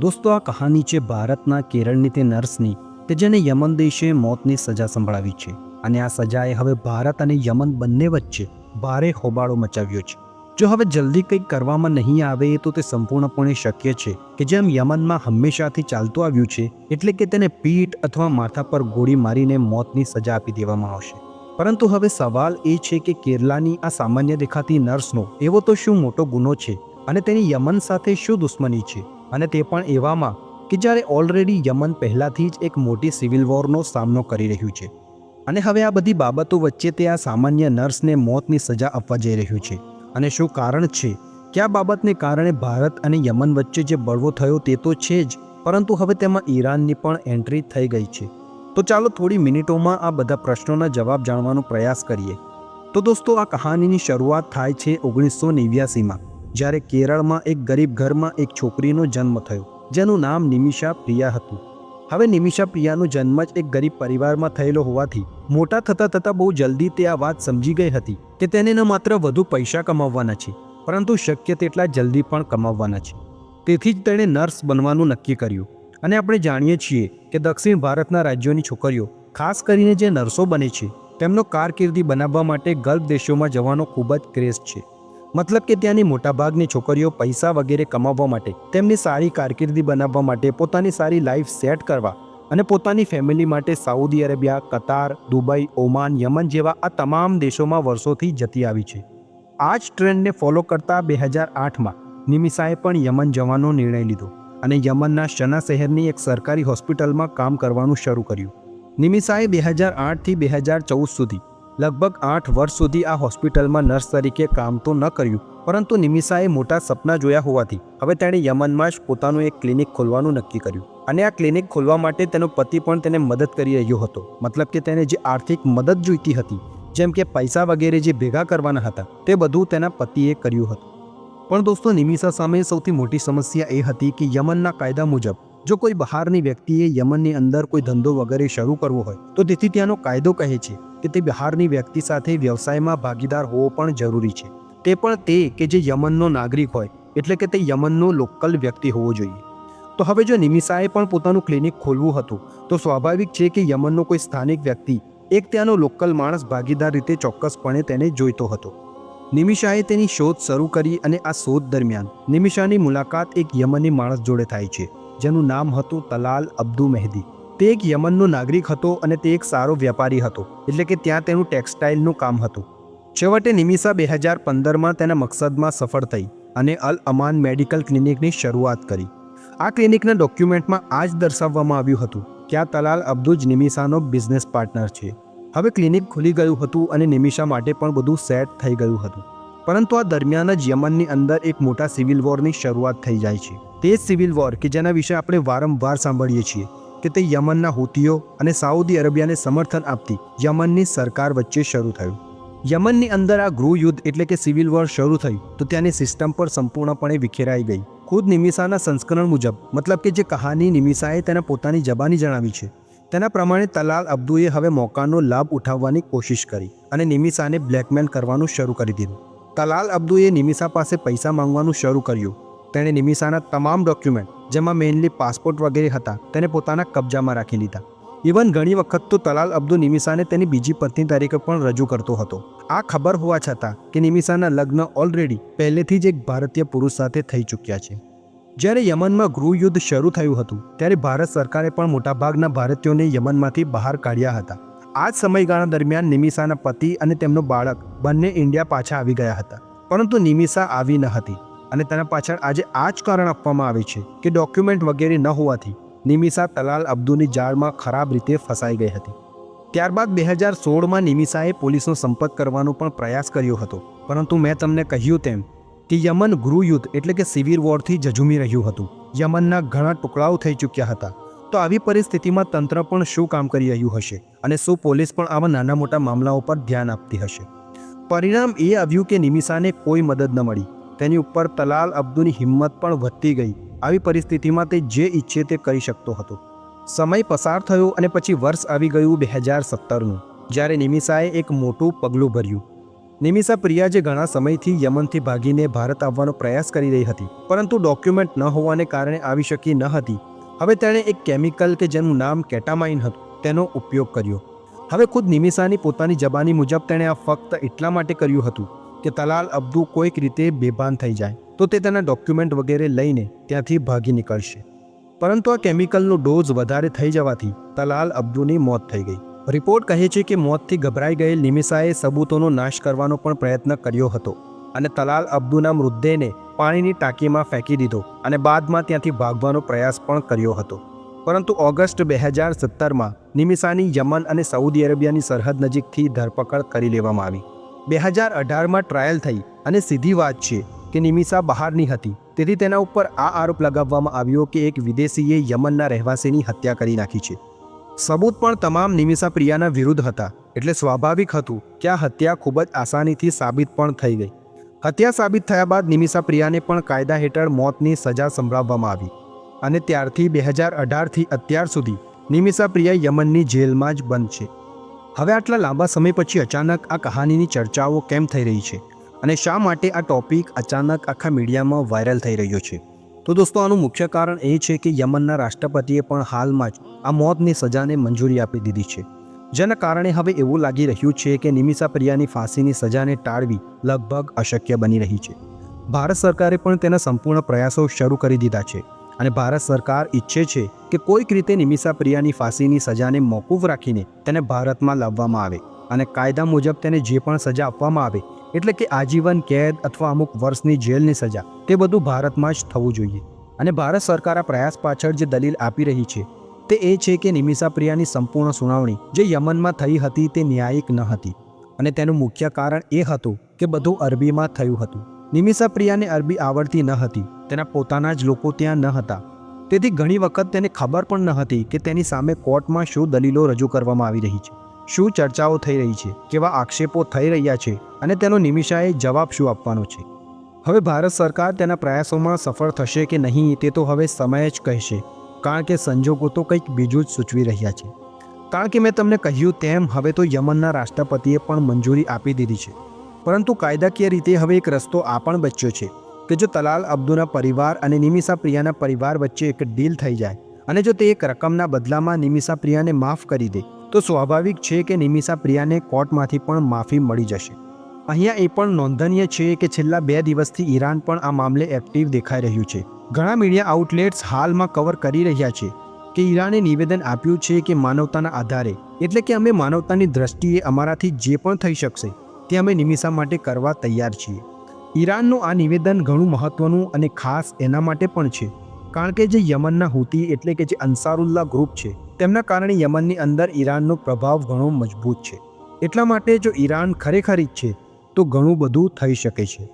દોસ્તો, આ કહાની છે ભારતના કેરળની તે નર્સની, કે જેને યમન દેશે મોતની સજા સંભળાવી છે. અને આ સજાએ હવે ભારત અને યમન બંને વચ્ચે ભારે હોબાળો મચાવ્યો છે. જો હવે જલ્દી કંઈક કરવામાં નહીં આવે, તો તે સંપૂર્ણપણે શક્ય છે કે જેમ યમનમાં હંમેશાથી ચાલતું આવ્યું છે, એટલે કે તેને પીઠ અથવા માથા પર ગોળી મારીને મોતની સજા આપી દેવામાં આવશે. પરંતુ હવે સવાલ એ છે કે કેરલાની આ સામાન્ય દેખાતી નર્સનો એવો તો શું મોટો ગુનો છે? અને તેની યમન સાથે શું દુશ્મની છે? અને તે પણ એવામાં કે જ્યારે ઓલરેડી યમન પહેલાંથી જ એક મોટી સિવિલ વોરનો સામનો કરી રહ્યું છે. અને હવે આ બધી બાબતો વચ્ચે તે આ સામાન્ય નર્સને મોતની સજા આપવા જઈ રહ્યું છે. અને શું કારણ છે? કે આ બાબતને કારણે ભારત અને યમન વચ્ચે જે બળવો થયો તે તો છે જ, પરંતુ હવે તેમાં ઈરાનની પણ એન્ટ્રી થઈ ગઈ છે. તો ચાલો થોડી મિનિટોમાં આ બધા પ્રશ્નોના જવાબ જાણવાનો પ્રયાસ કરીએ. તો દોસ્તો, આ કહાનીની શરૂઆત થાય છે ઓગણીસો નેવ્યાસીમાં. જ્યારે કેરળમાં એક ગરીબ ઘરમાં એક છોકરીનો જન્મ થયો, જેનું નામ નિમિષા પ્રિયા હતું. હવે નિમિષા પ્રિયાનો જન્મ જ એક ગરીબ પરિવારમાં થયેલો હોવાથી મોટા થતાં થતાં બહુ જલ્દી તે આ વાત સમજી ગઈ હતી કે તેને ન માત્ર વધુ પૈસા કમાવવાના છે, પરંતુ શક્ય તેટલા જલ્દી પણ કમાવવાના છે. તેથી જ તેણે નર્સ બનવાનું નક્કી કર્યું. અને આપણે જાણીએ છીએ કે દક્ષિણ ભારતના રાજ્યોની છોકરીઓ, ખાસ કરીને જે નર્સો બને છે, તેમનો કારકિર્દી બનાવવા માટે ગલ્ફ દેશોમાં જવાનો ખૂબ જ ક્રેઝ છે. મતલબ કે ત્યાંની મોટાભાગની છોકરીઓ પૈસા વગેરે કમાવવા માટે, તેમની સારી કારકિર્દી બનાવવા માટે, પોતાની સારી લાઈફ સેટ કરવા અને પોતાની ફેમિલી માટે Saudi Arabia, Qatar, Dubai, Oman, Yemen જેવા આ તમામ દેશોમાં વર્ષોથી જતી આવી છે. આ જ ટ્રેન્ડને ફોલો કરતા બે હજાર આઠમાં નિમિષાએ પણ યમન જવાનો નિર્ણય લીધો અને યમનના શના શહેરની એક સરકારી હોસ્પિટલમાં કામ કરવાનું શરૂ કર્યું. નિમિષાએ બે હજાર આઠથી બે હજાર ચૌદ સુધી લગભગ આઠ વર્ષ સુધી આ હોસ્પિટલમાં નર્સ તરીકે કામ તો ન કર્યું, પરંતુ નિમિષાએ મોટા સપના જોયા હોવાથી હવે તેણે યમનમાં જ પોતાનું એક ક્લિનિક ખોલવાનું નક્કી કર્યું. અને આ ક્લિનિક ખોલવા માટે તેનો પતિ પણ તેને મદદ કરી રહ્યો હતો, મતલબ કે તેને જે આર્થિક મદદ જોઈતી હતી, જેમ કે પૈસા વગેરે જે ભેગા કરવાના હતા, તે બધું તેના પતિએ કર્યું હતું. પણ દોસ્તો, નિમિષા સામે સૌથી મોટી સમસ્યા એ હતી કે યમનના કાયદા મુજબ, જો કોઈ બહારની વ્યક્તિએ યમનની અંદર કોઈ ધંધો વગેરે શરૂ કરવો હોય, તો તેથી ત્યાંનો કાયદો કહે છે કે તે બહારની વ્યક્તિ સાથે વ્યવસાયમાં ભાગીદાર હોવો પણ જરૂરી છે. તે પણ તે કે જે યમનનો નાગરિક હોય, એટલે કે તે યમનનો લોકલ વ્યક્તિ હોવો જોઈએ. તો હવે જો નિમિષાએ પણ પોતાનું ક્લિનિક ખોલવું હતું, તો સ્વાભાવિક છે કે યમનનો કોઈ સ્થાનિક વ્યક્તિ, એક ત્યાંનો લોકલ માણસ ભાગીદાર રીતે ચોક્કસપણે તેને જોઈતો હતો. નિમિષાએ તેની શોધ શરૂ કરી અને આ શોધ દરમિયાન નિમિષાની મુલાકાત એક યમની માણસ જોડે થાય છે, જેનું નામ હતું તલાલ અબ્દુ મહેદી તે એક યમનનો નાગરિક હતો અને તે એક સારો વેપારી હતો, એટલે કે ત્યાં તેનું ટેક્સટાઇલનું કામ હતું. છેવટે નિમિષા બે હજાર પંદરમાં તેના મકસદમાં સફળ થઈ અને અલ અમાન મેડિકલ ક્લિનિકની શરૂઆત કરી. આ ક્લિનિકના ડોક્યુમેન્ટમાં આ જ દર્શાવવામાં આવ્યું હતું કે આ તલાલ અબ્દુજ નિમિષાનો બિઝનેસ પાર્ટનર છે. હવે ક્લિનિક ખુલી ગયું હતું અને નિમિષા માટે પણ બધું સેટ થઈ ગયું હતું. પરંતુ આ દરમિયાન જ યમનની અંદર એક મોટા સિવિલ વોરની શરૂઆત થઈ જાય છે. તે જ સિવિલ વોર કે જેના વિશે આપણે વારંવાર સાંભળીએ છીએ. કે તે યમનના હુતીઓ અને સાઉદી અરેબિયાને સમર્થન આપતી યમનની સરકાર વચ્ચે શરૂ થયું. યમનની અંદર આ ગૃહ યુદ્ધ એટલે કે સિવિલ વોર શરૂ થયું તો ત્યાંની સિસ્ટમ પર સંપૂર્ણપણે વિખેરાઈ ગઈ. ખુદ નિમિષાના સંસ્કરણ મુજબ, મતલબ કે જે કહાની નિમિષાએ તેના પોતાની જબાની જણાવી છે, તેના પ્રમાણે તલાલ અબ્દુએ હવે મોકાનો લાભ ઉઠાવવાની કોશિશ કરી અને નિમિષાને બ્લેકમેલ કરવાનું શરૂ કરી દીધું. તલાલ અબ્દુએ નિમિષા પાસે પૈસા માંગવાનું શરૂ કર્યું તેણે નિમિષાના તમામ ડોક્યુમેન્ટ, જેમાં મેઇનલી પાસપોર્ટ વગેરે હતા, તેને પોતાના કબજામાં રાખી લીધા. ઇવન ઘણી વખત તો તલાલ અબ્દુ નિમિષાને તેની બીજી પત્ની તરીકે પણ રજૂ કરતો હતો. આ ખબર હોવા છતાં કે નિમિષાના લગ્ન ઓલરેડી પહેલેથી જ એક ભારતીય પુરુષ સાથે થઈ ચૂક્યા છે. જ્યારે યમનમાં ગૃહ યુદ્ધ શરૂ થયું હતું, ત્યારે ભારત સરકારે પણ મોટાભાગના ભારતીયોને યમનમાંથી બહાર કાઢ્યા હતા. આ જ સમયગાળા દરમિયાન નિમિષાના પતિ અને તેમનો બાળક બંને ઇન્ડિયા પાછા આવી ગયા હતા. પરંતુ નિમિષા આવી ન હતી. અને તેના પાછળ આજે આ જ કારણ આપવામાં આવે છે કે ડોક્યુમેન્ટ વગેરે ન હોવાથી નિમિષા તલાલ અબ્દુની જાળમાં ખરાબ રીતે ફસાઈ ગઈ હતી. ત્યારબાદ બે હજાર સોળમાં નિમિષાએ પોલીસનો સંપર્ક કરવાનો પણ પ્રયાસ કર્યો હતો. પરંતુ મેં તમને કહ્યું તેમ કે યમન ગૃહ યુદ્ધ એટલે કે સિવિલ વોરથી જજુમી રહ્યું હતું. યમનના ઘણા ટુકડાઓ થઈ ચૂક્યા હતા. તો આવી પરિસ્થિતિમાં તંત્ર પણ શું કામ કરી રહ્યું હશે? અને શું પોલીસ પણ આવા નાના મોટા મામલાઓ પર ધ્યાન આપતી હશે? પરિણામ એ આવ્યું કે નિમિષાને કોઈ મદદ ન મળી. તેની ઉપર તલાલ અબ્દુની હિંમત પણ વધતી ગઈ. આવી પરિસ્થિતિમાં તે જે ઈચ્છે તે કરી શકતો હતો. સમય પસાર થયો અને પછી વર્ષ આવી ગયું બે હજાર સત્તરનું, જ્યારે નિમિષાએ એક મોટું પગલું ભર્યું. નિમિષા પ્રિયા જે ઘણા સમયથી યમનથી ભાગીને ભારત આવવાનો પ્રયાસ કરી રહી હતી, પરંતુ ડોક્યુમેન્ટ ન હોવાને કારણે આવી શકી ન હતી. હવે તેણે એક કેમિકલ કે જેનું નામ કેટામાઇન હતું, તેનો ઉપયોગ કર્યો. હવે ખુદ નિમિષાની પોતાની જબાની મુજબ તેણે આ ફક્ત એટલા માટે કર્યું હતું કે તલાલ અબ્દુ કોઈક રીતે બેભાન થઈ જાય, તો તે તેના ડોક્યુમેન્ટ વગેરે લઈને ત્યાંથી ભાગી નીકળશે. પરંતુ આ કેમિકલનો ડોઝ વધારે થઈ જવાથી તલાલ અબ્દુની મોત થઈ ગઈ. રિપોર્ટ કહે છે કે મોતથી ગભરાઈ ગયેલ નિમિષાએ સબૂતોનો નાશ કરવાનો પણ પ્રયત્ન કર્યો હતો અને તલાલ અબ્દુના મૃતદેહને પાણીની ટાંકીમાં ફેંકી દીધો અને બાદમાં ત્યાંથી ભાગવાનો પ્રયાસ પણ કર્યો હતો. પરંતુ ઓગસ્ટ બે હજાર સત્તરમાં નિમિષાની યમન અને સાઉદી અરેબિયાની સરહદ નજીકથી ધરપકડ કરી લેવામાં આવી. બે હજાર અઢારમાં ટ્રાયલ થઈ અને સીધી વાત છે કે નિમિષા બહારની હતી. તેથી તેના ઉપર આ આરોપ લગાવવામાં આવ્યો કે એક વિદેશીએ યમનના રહેવાસીની હત્યા કરી નાખી છે. સબૂત પણ તમામ નિમિષા પ્રિયાના વિરુદ્ધ હતા, એટલે સ્વાભાવિક હતું કે આ હત્યા ખૂબ જ આસાનીથી સાબિત પણ થઈ ગઈ. હત્યા સાબિત થયા બાદ નિમિષા પ્રિયાને પણ કાયદા હેઠળ મોતની સજા સંભળાવવામાં આવી. અને ત્યારથી બે હજાર અઢારથી અત્યાર સુધી નિમિષા પ્રિયા યમનની જેલમાં જ બંધ છે. હવે આટલા લાંબા સમય પછી અચાનક આ કહાનીની ચર્ચાઓ કેમ થઈ રહી છે? અને શા માટે આ ટોપિક અચાનક આખા મીડિયામાં વાયરલ થઈ રહ્યો છે? તો દોસ્તો, આનું મુખ્ય કારણ એ છે કે યમનના રાષ્ટ્રપતિએ પણ હાલમાં જ આ મોતની સજાને મંજૂરી આપી દીધી છે. જેના કારણે હવે એવું લાગી રહ્યું છે કે નિમિષા પ્રિયાની ફાંસીની સજાને ટાળવી લગભગ અશક્ય બની રહી છે. ભારત સરકારે પણ તેના સંપૂર્ણ પ્રયાસો શરૂ કરી દીધા છે. અને ભારત સરકાર ઈચ્છે છે કે કોઈક રીતે નિમિષા પ્રિયાની ફાંસીની સજાને મોકૂફ રાખીને તેને ભારતમાં લાવવામાં આવે અને કાયદા મુજબ તેને જે પણ સજા આપવામાં આવે, એટલે કે આજીવન, કેદ અથવા અમુક વર્ષની જેલની સજા, તે બધું ભારતમાં જ થવું જોઈએ. અને ભારત સરકાર આ પ્રયાસ પાછળ જે દલીલ આપી રહી છે, તે એ છે કે નિમિષા પ્રિયાની સંપૂર્ણ સુનાવણી જે યમનમાં થઈ હતી તે ન્યાયિક ન હતી. અને તેનું મુખ્ય કારણ એ હતું કે બધું અરબીમાં થયું હતું. નિમિષા પ્રિયાને અરબી આવડતી ન હતી. તેના પોતાના જ લોકો ત્યાં ન હતા. તેથી ઘણી વખત તેને ખબર પણ ન હતી કે તેની સામે કોર્ટમાં શું દલીલો રજૂ કરવામાં આવી રહી છે. શું ચર્ચાઓ થઈ રહી છે, કેવા આક્ષેપો થઈ રહ્યા છે અને તેનો નિમિષાએ જવાબ શું આપવાનો છે. હવે ભારત સરકાર તેના પ્રયાસોમાં સફળ થશે કે નહીં તે તો હવે સમય જ કહેશે. કારણ કે સંજોગો તો કંઈક બીજું જ સૂચવી રહ્યા છે. કારણ કે મેં તમને કહ્યું તેમ હવે તો યમનના રાષ્ટ્રપતિએ પણ મંજૂરી આપી દીધી છે. પરંતુ કાયદાકીય રીતે હવે એક રસ્તો આ પણ બચ્યો છે કે જો તલાલ અબ્દુના પરિવાર અને નિમિષા પ્રિયાના પરિવાર વચ્ચે એક ડીલ થઈ જાય અને જો તે એક રકમના બદલામાં નિમિષા પ્રિયાને માફ કરી દે, તો સ્વાભાવિક છે કે નિમિષા પ્રિયાને કોર્ટમાંથી પણ માફી મળી જશે. અહીંયા એ પણ નોંધનીય છે કે છેલ્લા બે દિવસથી ઈરાન પણ આ મામલે એક્ટિવ દેખાઈ રહ્યું છે. ઘણા મીડિયા આઉટલેટ્સ હાલમાં કવર કરી રહ્યા છે કે ઈરાને નિવેદન આપ્યું છે કે માનવતાના આધારે, એટલે કે અમે માનવતાની દ્રષ્ટિએ અમારાથી જે પણ થઈ શકશે તે અમે નિમિષા માટે કરવા તૈયાર છીએ. ઈરાનનું આ નિવેદન ઘણું મહત્વનું અને ખાસ એના માટે પણ છે. કારણ કે જે યમનના હુતી એટલે કે જે અંસારુલ્લા ગ્રુપ છે, તેમના કારણે યમનની અંદર ઈરાનનો પ્રભાવ ઘણો મજબૂત છે. એટલા માટે જો ઈરાન ખરેખર ઈચ્છે, તો ઘણું બધું થઈ શકે છે.